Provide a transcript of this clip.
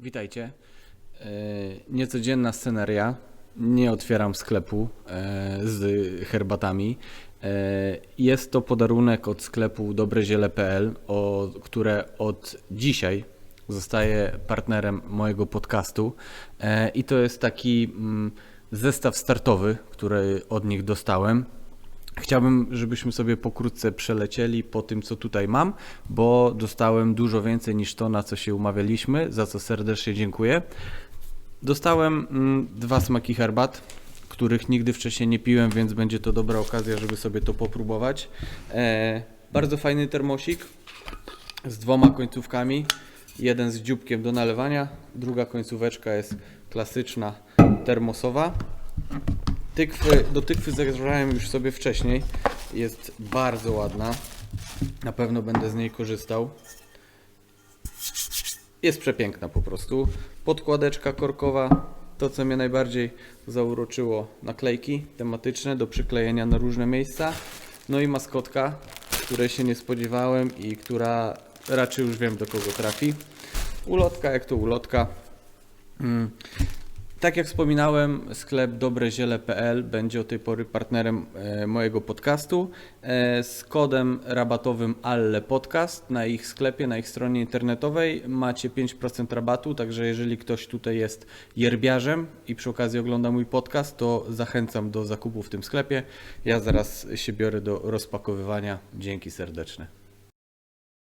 Witajcie. E, Niecodzienna sceneria. Nie otwieram sklepu e, z herbatami. E, Jest to podarunek od sklepu dobreziele.pl, które od dzisiaj zostaje partnerem mojego podcastu. I to jest taki mm, zestaw startowy, który od nich dostałem. Chciałbym, żebyśmy sobie pokrótce przelecieli po tym, co tutaj mam, bo dostałem dużo więcej niż to, na co się umawialiśmy, za co serdecznie dziękuję. Dostałem mm, dwa smaki herbat, których nigdy wcześniej nie piłem, więc będzie to dobra okazja, żeby sobie to popróbować. E, bardzo fajny termosik z dwoma końcówkami. Jeden z dzióbkiem do nalewania, druga końcóweczka jest klasyczna termosowa. Tykwy, do tykwy zagrzałem już sobie wcześniej. Jest bardzo ładna. Na pewno będę z niej korzystał. Jest przepiękna po prostu. Podkładeczka korkowa. To, co mnie najbardziej zauroczyło, naklejki tematyczne do przyklejenia na różne miejsca. No i maskotka, której się nie spodziewałem i która raczej już wiem do kogo trafi. Ulotka jak to ulotka. Mm. Tak jak wspominałem, sklep dobreziele.pl będzie od tej pory partnerem e, mojego podcastu. E, z kodem rabatowym Alle Podcast na ich sklepie, na ich stronie internetowej macie 5% rabatu, także jeżeli ktoś tutaj jest yerbiarzem i przy okazji ogląda mój podcast, to zachęcam do zakupu w tym sklepie. Ja zaraz się biorę do rozpakowywania. Dzięki serdeczne.